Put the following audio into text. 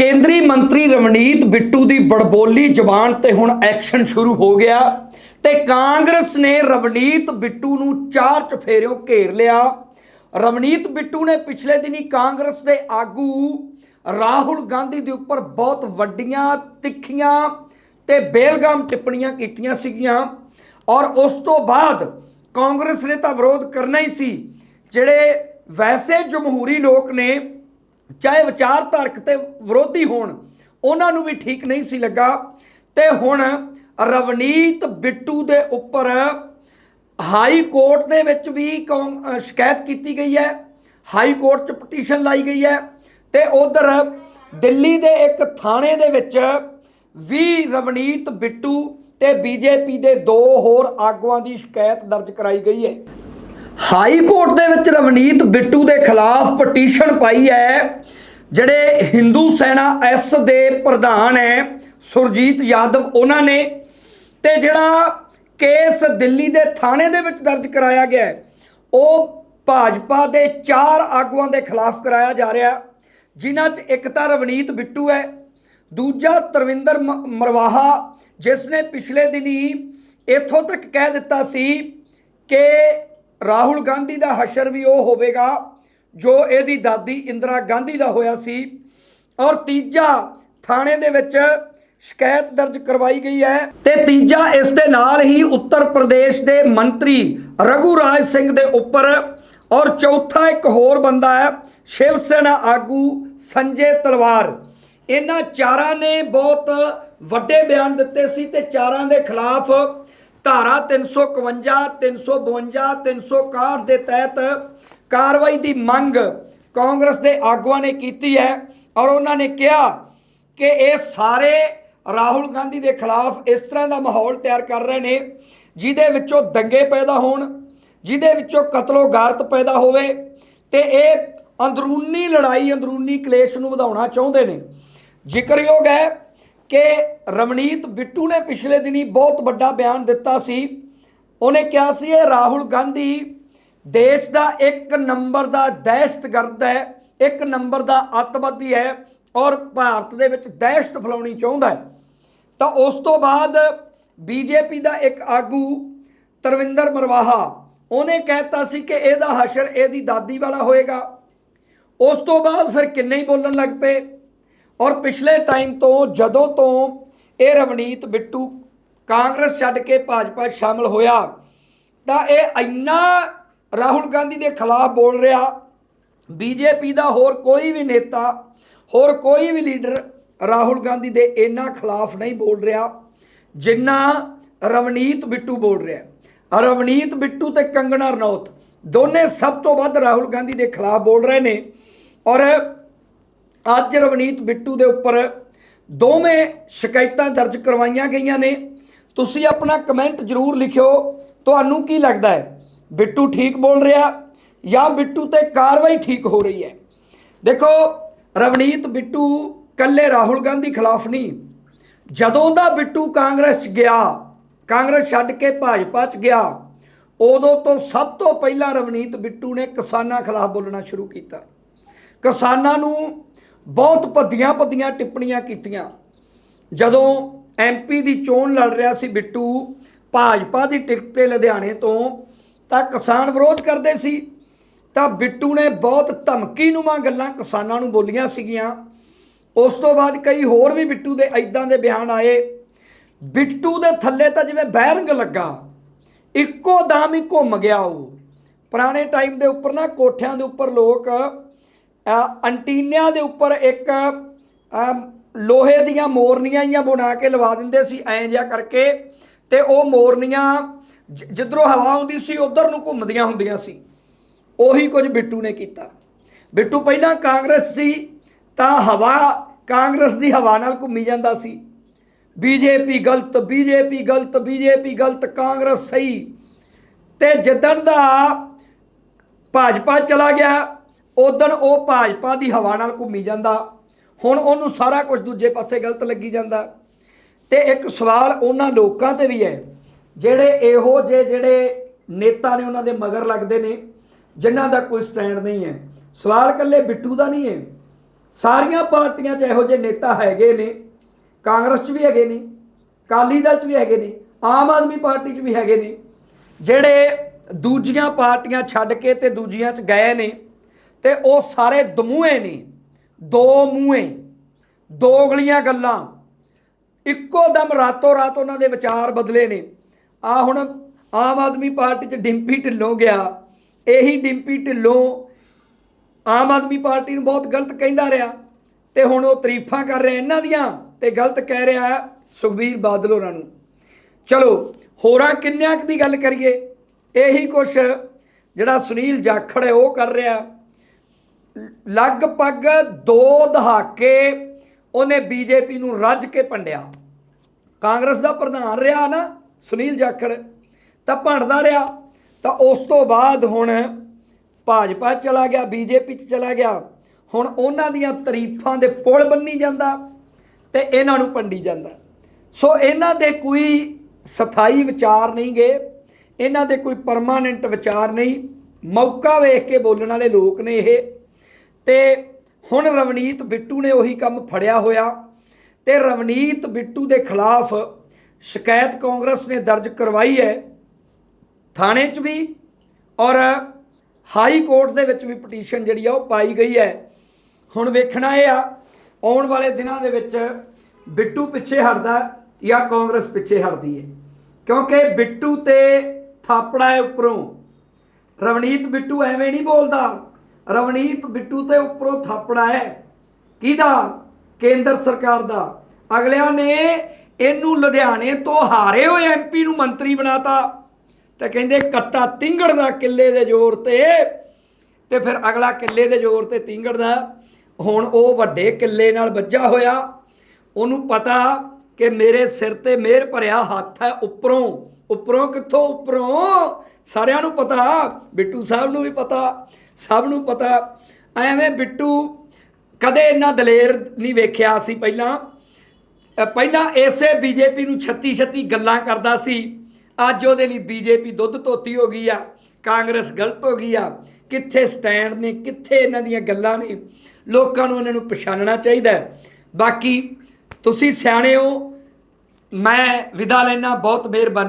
ਕੇਂਦਰੀ ਮੰਤਰੀ ਰਵਨੀਤ ਬਿੱਟੂ ਦੀ ਬੜਬੋਲੀ ਜਬਾਨ ਤੇ ਹੁਣ ਐਕਸ਼ਨ ਸ਼ੁਰੂ ਹੋ ਗਿਆ ਤੇ ਕਾਂਗਰਸ ਨੇ ਰਵਨੀਤ ਬਿੱਟੂ ਨੂੰ ਚਾਰ ਚਫੇਰਿਓਂ ਘੇਰ ਲਿਆ। ਰਵਨੀਤ ਬਿੱਟੂ ਨੇ ਪਿਛਲੇ ਦਿਨੀ ਕਾਂਗਰਸ ਦੇ ਆਗੂ ਰਾਹੁਲ ਗਾਂਧੀ ਦੇ ਉੱਪਰ ਬਹੁਤ ਵੱਡੀਆਂ, ਤਿੱਖੀਆਂ ਤੇ ਬੇਲਗਾਮ ਟਿੱਪਣੀਆਂ ਕੀਤੀਆਂ ਸੀਗੀਆਂ ਔਰ ਉਸ ਤੋਂ ਬਾਅਦ ਕਾਂਗਰਸ ਨੇ ਤਾਂ ਵਿਰੋਧ ਕਰਨਾ ਹੀ ਸੀ। ਜਿਹੜੇ ਵੈਸੇ ਜਮਹੂਰੀ ਲੋਕ ਨੇ ਚਾਹੇ ਵਿਚਾਰਧਾਰਕ ਤੇ ਵਿਰੋਧੀ ਹੋਣ, ਉਹਨਾਂ ਨੂੰ ਵੀ ਠੀਕ ਨਹੀਂ ਸੀ ਲੱਗਾ। ਤੇ ਹੁਣ ਰਵਨੀਤ ਬਿੱਟੂ ਦੇ ਉੱਪਰ ਹਾਈ ਕੋਰਟ ਦੇ ਵਿੱਚ ਵੀ ਕੌਮ- ਸ਼ਿਕਾਇਤ ਕੀਤੀ ਗਈ ਹੈ। ਹਾਈ ਕੋਰਟ 'ਚ ਪਟੀਸ਼ਨ ਲਾਈ ਗਈ ਹੈ ਤੇ ਉਧਰ ਦਿੱਲੀ ਦੇ ਇੱਕ ਥਾਣੇ ਦੇ ਵਿੱਚ ਵੀ ਰਵਨੀਤ ਬਿੱਟੂ ਤੇ ਬੀਜੇਪੀ ਦੇ ਦੋ ਹੋਰ ਆਗੂਆਂ ਦੀ ਸ਼ਿਕਾਇਤ ਦਰਜ ਕਰਾਈ ਗਈ ਹੈ। ਹਾਈ ਕੋਰਟ ਦੇ ਵਿੱਚ ਰਵਨੀਤ ਬਿੱਟੂ ਦੇ ਖਿਲਾਫ ਪਟੀਸ਼ਨ ਪਾਈ ਹੈ ਜਿਹੜੇ ਹਿੰਦੂ ਸੈਨਾ ਐਸ ਦੇ ਪ੍ਰਧਾਨ ਹੈ ਸੁਰਜੀਤ ਯਾਦਵ ਉਹਨਾਂ ਨੇ। ਤੇ ਜਿਹੜਾ ਕੇਸ ਦਿੱਲੀ ਦੇ ਥਾਣੇ ਦੇ ਵਿੱਚ ਦਰਜ ਕਰਾਇਆ ਗਿਆ ਹੈ, ਉਹ ਭਾਜਪਾ ਦੇ ਚਾਰ ਆਗੂਆਂ ਦੇ ਖਿਲਾਫ ਕਰਾਇਆ ਜਾ ਰਿਹਾ। ਜਿਨ੍ਹਾਂ 'ਚ ਇੱਕ ਤਾਂ ਰਵਨੀਤ ਬਿੱਟੂ ਹੈ ਦੂਜਾ ਤਰਵਿੰਦਰ ਮਰਵਾਹਾ ਜਿਸ ਨੇ ਪਿਛਲੇ ਦਿਨੀ ਇੱਥੋਂ ਤੱਕ ਕਹਿ ਦਿੱਤਾ ਸੀ ਕਿ ਰਾਹੁਲ ਗਾਂਧੀ ਦਾ ਹਸ਼ਰ ਵੀ ਉਹ ਹੋਵੇਗਾ, ਜੋ ਇਹਦੀ ਦਾਦੀ ਇੰਦਰਾ ਗਾਂਧੀ ਦਾ ਹੋਇਆ ਸੀ। ਔਰ ਤੀਜਾ ਥਾਣੇ ਦੇ ਵਿੱਚ ਸ਼ਿਕਾਇਤ ਦਰਜ ਕਰਵਾਈ ਗਈ ਹੈ। ਤੇ ਤੀਜਾ ਇਸ ਦੇ ਨਾਲ ਹੀ ਉੱਤਰ ਪ੍ਰਦੇਸ਼ ਦੇ ਮੰਤਰੀ ਰਘੂਰਾਜ ਸਿੰਘ ਦੇ ਉੱਪਰ ਔਰ ਚੌਥਾ ਇੱਕ ਹੋਰ ਬੰਦਾ ਹੈ ਸ਼ਿਵ ਸੈਨਾ ਆਗੂ ਸੰਜੇ ਤਲਵਾਰ। ਇਹਨਾਂ ਚਾਰਾਂ ਨੇ ਬਹੁਤ ਵੱਡੇ ਬਿਆਨ ਦਿੱਤੇ ਸੀ ਤੇ ਚਾਰਾਂ ਦੇ ਖਿਲਾਫ ਧਾਰਾ 351 352 361 ਦੇ ਤਹਿਤ ਕਾਰਵਾਈ ਦੀ ਮੰਗ ਕਾਂਗਰਸ ਦੇ ਆਗੂਆਂ ਨੇ ਕੀਤੀ ਹੈ ਔਰ ਉਹਨਾਂ ਨੇ ਕਿਹਾ ਕਿ ਇਹ ਸਾਰੇ ਰਾਹੁਲ ਗਾਂਧੀ ਦੇ ਖਿਲਾਫ ਇਸ ਤਰ੍ਹਾਂ ਦਾ ਮਾਹੌਲ ਤਿਆਰ ਕਰ ਰਹੇ ਨੇ, ਜਿਹਦੇ ਵਿੱਚੋਂ ਦੰਗੇ ਪੈਦਾ ਹੋਣ, ਜਿਹਦੇ ਵਿੱਚੋਂ ਕਤਲੋ ਗਾਰਤ ਪੈਦਾ ਹੋਵੇ ਤੇ ਇਹ ਅੰਦਰੂਨੀ ਲੜਾਈ, ਅੰਦਰੂਨੀ ਕਲੇਸ਼ ਨੂੰ ਵਧਾਉਣਾ ਚਾਹੁੰਦੇ ਨੇ। ਜ਼ਿਕਰਯੋਗ ਹੈ ਕਿ ਰਵਨੀਤ ਬਿੱਟੂ ਨੇ ਪਿਛਲੇ ਦਿਨੀ ਬਹੁਤ ਵੱਡਾ ਬਿਆਨ ਦਿੱਤਾ ਸੀ। ਉਹਨੇ ਕਿਹਾ ਸੀ, ਇਹ ਰਾਹੁਲ ਗਾਂਧੀ ਦੇਸ਼ ਦਾ ਇੱਕ ਨੰਬਰ ਦਾ ਦਹਿਸ਼ਤਗਰਦ ਹੈ, ਇੱਕ ਨੰਬਰ ਦਾ ਅੱਤਵਾਦੀ ਹੈ ਔਰ ਭਾਰਤ ਦੇ ਵਿੱਚ ਦਹਿਸ਼ਤ ਫੈਲਾਉਣੀ ਚਾਹੁੰਦਾ ਹੈ। ਤਾਂ ਉਸ ਤੋਂ ਬਾਅਦ ਬੀਜੇਪੀ ਦਾ ਇੱਕ ਆਗੂ ਤਰਵਿੰਦਰ ਮਰਵਾਹਾ, ਉਹਨੇ ਕਹਿਤਾ ਸੀ ਕਿ ਇਹਦਾ ਹਸ਼ਰ ਇਹਦੀ ਦਾਦੀ ਵਾਲਾ ਹੋਏਗਾ। ਉਸ ਤੋਂ ਬਾਅਦ ਫਿਰ ਕਿੰਨੇ ਹੀ ਬੋਲਣ ਲੱਗ ਪਏ। ਔਰ ਪਿਛਲੇ ਟਾਈਮ ਤੋਂ ਜਦੋਂ ਤੋਂ ਇਹ ਰਵਨੀਤ ਬਿੱਟੂ ਕਾਂਗਰਸ ਛੱਡ ਕੇ ਭਾਜਪਾ 'ਚ ਸ਼ਾਮਲ ਹੋਇਆ, ਤਾਂ ਇਹ ਇੰਨਾ ਰਾਹੁਲ ਗਾਂਧੀ ਦੇ ਖਿਲਾਫ ਬੋਲ ਰਿਹਾ, ਬੀਜੇਪੀ ਦਾ ਹੋਰ ਕੋਈ ਵੀ ਨੇਤਾ, ਹੋਰ ਕੋਈ ਵੀ ਲੀਡਰ ਰਾਹੁਲ ਗਾਂਧੀ ਦੇ ਇਹਨਾਂ ਖਿਲਾਫ ਨਹੀਂ ਬੋਲ ਰਿਹਾ ਜਿੰਨਾ ਰਵਨੀਤ ਬਿੱਟੂ ਬੋਲ ਰਿਹਾ ਰਵਨੀਤ ਬਿੱਟੂ ਤੇ ਕੰਗਣਾ ਰਣੌਤ ਦੋਨੇ ਸਭ ਤੋਂ ਵੱਧ ਰਾਹੁਲ ਗਾਂਧੀ ਦੇ ਖਿਲਾਫ ਬੋਲ ਰਹੇ ਨੇ ਔਰ ਅੱਜ ਰਵਨੀਤ ਬਿੱਟੂ ਦੇ ਉੱਪਰ ਦੋਵੇਂ ਸ਼ਿਕਾਇਤਾਂ ਦਰਜ ਕਰਵਾਈਆਂ ਗਈਆਂ ਨੇ। ਤੁਸੀਂ ਆਪਣਾ ਕਮੈਂਟ ਜ਼ਰੂਰ ਲਿਖਿਓ। ਤੁਹਾਨੂੰ ਕੀ ਲੱਗਦਾ ਹੈ? ਬਿੱਟੂ ਠੀਕ ਬੋਲ ਰਿਹਾ ਜਾਂ ਬਿੱਟੂ ਤੇ ਕਾਰਵਾਈ ਠੀਕ ਹੋ ਰਹੀ ਹੈ? ਦੇਖੋ, ਰਵਨੀਤ ਬਿੱਟੂ ਕੱਲੇ ਰਾਹੁਲ ਗਾਂਧੀ ਖਿਲਾਫ ਨਹੀਂ। ਜਦੋਂ ਦਾ ਬਿੱਟੂ ਕਾਂਗਰਸ 'ਚ ਗਿਆ, ਕਾਂਗਰਸ ਛੱਡ ਕੇ ਭਾਜਪਾ 'ਚ ਗਿਆ, ਉਦੋਂ ਤੋਂ ਸਭ ਤੋਂ ਪਹਿਲਾਂ ਰਵਨੀਤ ਬਿੱਟੂ ਨੇ ਕਿਸਾਨਾਂ ਖਿਲਾਫ ਬੋਲਣਾ ਸ਼ੁਰੂ ਕੀਤਾ। ਕਿਸਾਨਾਂ ਨੂੰ ਬਹੁਤ ਭੱਦੀਆਂ ਭੱਦੀਆਂ ਟਿੱਪਣੀਆਂ ਕੀਤੀਆਂ। ਜਦੋਂ ਐਮਪੀ ਦੀ ਚੋਣ ਲੜ ਰਿਹਾ ਸੀ ਬਿੱਟੂ ਭਾਜਪਾ ਦੀ ਟਿਕਟ ਤੇ ਲੁਧਿਆਣੇ ਤੋਂ ਤਾਂ ਕਿਸਾਨ ਵਿਰੋਧ ਕਰਦੇ ਸੀ। ਤਾਂ ਬਿੱਟੂ ਨੇ ਬਹੁਤ ਧਮਕੀ ਧਮਕੀਨੁਮਾ ਗੱਲਾਂ ਕਿਸਾਨਾਂ ਨੂੰ ਬੋਲੀਆਂ ਸੀਗੀਆਂ। ਉਸ ਤੋਂ ਬਾਅਦ ਕਈ ਹੋਰ ਵੀ ਬਿੱਟੂ ਦੇ ਐਦਾਂ ਦੇ ਬਿਆਨ ਆਏ। ਬਿੱਟੂ ਦੇ ਥੱਲੇ ਤਾਂ ਜਿਵੇਂ ਬੈਰੰਗ ਲੱਗਾ। ਇੱਕੋ ਦਮ ਹੀ ਘੁੰਮ ਗਿਆ ਉਹ। ਪੁਰਾਣੇ ਟਾਈਮ ਦੇ ਉੱਪਰ ਨਾ ਕੋਠਿਆਂ ਦੇ ਉੱਪਰ ਲੋਕ ਅੰਟੀਨਿਆਂ ਦੇ ਉੱਪਰ ਇੱਕ ਲੋਹੇ ਦੀਆਂ ਮੋਰਨੀਆਂ ਜਾਂ ਬਣਾ ਕੇ ਲਵਾ ਦਿੰਦੇ ਸੀ, ਐਂ ਜਿਹਾ ਕਰਕੇ। ਤੇ ਉਹ ਮੋਰਨੀਆਂ ਜਿੱਧਰੋਂ ਹਵਾ ਆਉਂਦੀ ਸੀ, ਉਧਰ ਨੂੰ ਘੁੰਮਦੀਆਂ ਹੁੰਦੀਆਂ ਸੀ। ਉਹੀ ਕੁਝ ਬਿੱਟੂ ਨੇ ਕੀਤਾ। ਬਿੱਟੂ ਪਹਿਲਾਂ ਕਾਂਗਰਸ ਸੀ, ਤਾਂ ਹਵਾ ਕਾਂਗਰਸ ਦੀ ਹਵਾ ਨਾਲ ਘੁੰਮੀ ਜਾਂਦਾ ਸੀ। ਬੀਜੇਪੀ ਗਲਤ ਬੀਜੇਪੀ ਗਲਤ ਬੀਜੇਪੀ ਗਲਤ, ਕਾਂਗਰਸ ਸਹੀ। ਤੇ ਜਿੱਦਣ ਦਾ ਭਾਜਪਾ ਚਲਾ ਗਿਆ ਉਦੋਂ ਉਹ ਭਾਜਪਾ ਦੀ ਹਵਾ ਨਾਲ ਘੁੰਮੀ ਜਾਂਦਾ। ਹੁਣ ਉਹਨੂੰ ਸਾਰਾ ਕੁਝ ਦੂਜੇ ਪਾਸੇ ਗਲਤ ਲੱਗੀ ਜਾਂਦਾ। ਤੇ ਇੱਕ ਸਵਾਲ ਉਹਨਾਂ ਲੋਕਾਂ ਤੇ ਵੀ ਹੈ, ਜਿਹੜੇ ਇਹੋ ਜਿਹੇ ਜਿਹੜੇ ਨੇਤਾ ਨੇ ਉਹਨਾਂ ਦੇ ਮਗਰ ਲੱਗਦੇ ਨੇ, ਜਿਨ੍ਹਾਂ ਦਾ ਕੋਈ ਸਟੈਂਡ ਨਹੀਂ ਹੈ। ਸਵਾਲ ਕੱਲੇ ਬਿੱਟੂ ਦਾ ਨਹੀਂ ਹੈ। ਸਾਰੀਆਂ ਪਾਰਟੀਆਂ 'ਚ ਇਹੋ ਜਿਹੇ ਨੇਤਾ ਹੈਗੇ ਨੇ। ਕਾਂਗਰਸ 'ਚ ਵੀ ਹੈਗੇ ਨੇ ਕਾਲੀ ਦਲ 'ਚ ਵੀ ਹੈਗੇ ਨੇ, ਆਮ ਆਦਮੀ ਪਾਰਟੀ 'ਚ ਵੀ ਹੈਗੇ ਨੇ, ਜਿਹੜੇ ਦੂਜੀਆਂ ਪਾਰਟੀਆਂ ਛੱਡ ਕੇ ਤੇ ਦੂਜੀਆਂ 'ਚ ਗਏ ਨੇ। ਤੇ ਉਹ ਸਾਰੇ ਦਮੂਹੇ ਨੇ। ਦੋ ਮੂਹੇ ਦੋਗਲੀਆਂ ਗੱਲਾਂ। ਇੱਕੋ ਦਮ ਰਾਤੋਂ ਰਾਤ ਉਹਨਾਂ ਦੇ ਵਿਚਾਰ ਬਦਲੇ ਨੇ। ਆ ਹੁਣ ਆਮ ਆਦਮੀ ਪਾਰਟੀ 'ਚ ਡਿੰਪੀ ਢਿੱਲੋਂ ਗਿਆ। ਇਹੀ ਡਿੰਪੀ ਢਿੱਲੋਂ ਆਮ ਆਦਮੀ ਪਾਰਟੀ ਨੂੰ ਬਹੁਤ ਗਲਤ ਕਹਿੰਦਾ ਰਿਹਾ ਤੇ ਹੁਣ ਉਹ ਤਾਰੀਫਾਂ ਕਰ ਰਿਹਾ ਇਹਨਾਂ ਦੀਆਂ ਤੇ ਗਲਤ ਕਹਿ ਰਿਹਾ ਹੈ ਸੁਖਬੀਰ ਬਾਦਲ ਉਹਨਾਂ ਨੂੰ। ਚਲੋ, ਹੋਰਾਂ ਕਿੰਨਿਆਂ ਕੁ ਦੀ ਗੱਲ ਕਰੀਏ? ਇਹੀ ਕੁਛ ਜਿਹੜਾ ਸੁਨੀਲ ਜਾਖੜ ਹੈ, ਉਹ ਕਰ ਰਿਹਾ। ਲਗਭਗ ਦੋ ਦਹਾਕੇ ਉਹਨੇ ਬੀਜੇਪੀ ਨੂੰ ਰੱਜ ਕੇ ਪੰਡਿਆ। ਕਾਂਗਰਸ ਦਾ ਪ੍ਰਧਾਨ ਰਿਹਾ ਨਾ, ਸੁਨੀਲ ਜਾਖੜ, ਤਾਂ ਭੰਡਦਾ ਰਿਹਾ। ਤਾਂ ਉਸ ਤੋਂ ਬਾਅਦ ਹੁਣ ਭਾਜਪਾ ਚਲਾ ਗਿਆ, ਬੀਜੇਪੀ 'ਚ ਚਲਾ ਗਿਆ। ਹੁਣ ਉਹਨਾਂ ਦੀਆਂ ਤਾਰੀਫਾਂ ਦੇ ਪੁਲ ਬੰਨੀ ਜਾਂਦਾ ਤੇ ਇਹਨਾਂ ਨੂੰ ਪੰਡੀ ਜਾਂਦਾ। ਸੋ ਇਹਨਾਂ ਦੇ ਕੋਈ ਸਥਾਈ ਵਿਚਾਰ ਨਹੀਂ ਗਏ, ਇਹਨਾਂ ਦੇ ਕੋਈ ਪਰਮਾਨੈਂਟ ਵਿਚਾਰ ਨਹੀਂ। ਮੌਕਾ ਵੇਖ ਕੇ ਬੋਲਣ ਵਾਲੇ ਲੋਕ ਨੇ ਇਹ। ਤੇ ਹੁਣ ਰਵਨੀਤ ਬਿੱਟੂ ਨੇ ਉਹੀ ਕੰਮ ਫੜਿਆ ਹੋਇਆ ਤੇ ਰਵਨੀਤ ਬਿੱਟੂ ਦੇ ਖਿਲਾਫ ਸ਼ਿਕਾਇਤ ਕਾਂਗਰਸ ਨੇ ਦਰਜ ਕਰਵਾਈ ਹੈ ਥਾਣੇ 'ਚ ਵੀ ਔਰ ਹਾਈ ਕੋਰਟ ਦੇ ਵਿੱਚ ਵੀ ਪਟੀਸ਼ਨ ਜਿਹੜੀ ਆ ਉਹ ਪਾਈ ਗਈ ਹੈ। ਹੁਣ ਵੇਖਣਾ ਇਹ ਆ, ਆਉਣ ਵਾਲੇ ਦਿਨਾਂ ਦੇ ਵਿੱਚ ਬਿੱਟੂ ਪਿੱਛੇ ਹਟਦਾ ਜਾਂ ਕਾਂਗਰਸ ਪਿੱਛੇ ਹਟਦੀ ਹੈ। ਕਿਉਂਕਿ ਬਿੱਟੂ ਤੇ ਥਾਪੜਾ ਹੈ ਉੱਪਰੋਂ। ਰਵਨੀਤ ਬਿੱਟੂ ਐਵੇਂ ਨਹੀਂ ਬੋਲਦਾ। ਰਵਨੀਤ ਬਿੱਟੂ ਤੇ ਉੱਪਰੋਂ ਥਾਪੜਾ ਹੈ। ਕਿਹਦਾ? ਕੇਂਦਰ ਸਰਕਾਰ ਦਾ। ਅਗਲਿਆਂ ਨੇ ਇਹਨੂੰ ਲੁਧਿਆਣੇ ਤੋਂ ਹਾਰੇ ਹੋਏ ਐਮਪੀ ਨੂੰ ਮੰਤਰੀ ਬਣਾਤਾ। ਤੇ ਕਹਿੰਦੇ ਕੱਟਾ ਤਿੰਗੜ ਦਾ ਕਿੱਲੇ ਦੇ ਜ਼ੋਰ ਤੇ। ਤੇ ਫਿਰ ਅਗਲਾ ਕਿੱਲੇ ਦੇ ਜ਼ੋਰ ਤੇ ਤਿੰਗੜ ਦਾ। ਹੁਣ ਉਹ ਵੱਡੇ ਕਿੱਲੇ ਨਾਲ ਵੱਜਾ ਹੋਇਆ। ਉਹਨੂੰ ਪਤਾ ਕਿ ਮੇਰੇ ਸਿਰ ਤੇ ਮਿਹਰ ਭਰਿਆ ਹੱਥ ਹੈ ਉੱਪਰੋਂ। ਉੱਪਰੋਂ ਕਿੱਥੋਂ? ਉੱਪਰੋਂ ਸਾਰਿਆਂ ਨੂੰ ਪਤਾ ਬਿੱਟੂ ਸਾਹਿਬ ਨੂੰ ਵੀ ਪਤਾ ਸਭ ਨੂੰ ਪਤਾ। ਐਵੇਂ ਬਿੱਟੂ ਕਦੇ ਇੰਨਾ ਦਲੇਰ ਨਹੀਂ ਵੇਖਿਆ ਸੀ ਪਹਿਲਾਂ। ਅ, ਪਹਿਲਾਂ ਐਸੇ ਬੀਜੇਪੀ ਨੂੰ 36 36 ਗੱਲਾਂ ਕਰਦਾ ਸੀ। ਅੱਜ ਉਹਦੇ ਲਈ ਬੀਜੇਪੀ ਦੁੱਧ ਧੋਤੀ ਹੋ ਗਈ ਆ ਕਾਂਗਰਸ ਗਲਤ ਹੋ ਗਈ ਆ। ਕਿੱਥੇ ਸਟੈਂਡ ਨੇ ਕਿੱਥੇ ਇਹਨਾਂ ਦੀਆਂ ਗੱਲਾਂ ਨੇ? ਲੋਕਾਂ ਨੂੰ ਇਹਨਾਂ ਨੂੰ ਪਛਾਣਨਾ ਚਾਹੀਦਾ ਬਾਕੀ ਤੁਸੀਂ ਸਿਆਣੇ ਹੋ ਮੈਂ ਵਿਦਾ ਲੈਣਾ ਬਹੁਤ ਮਿਹਰਬਾਨੀ।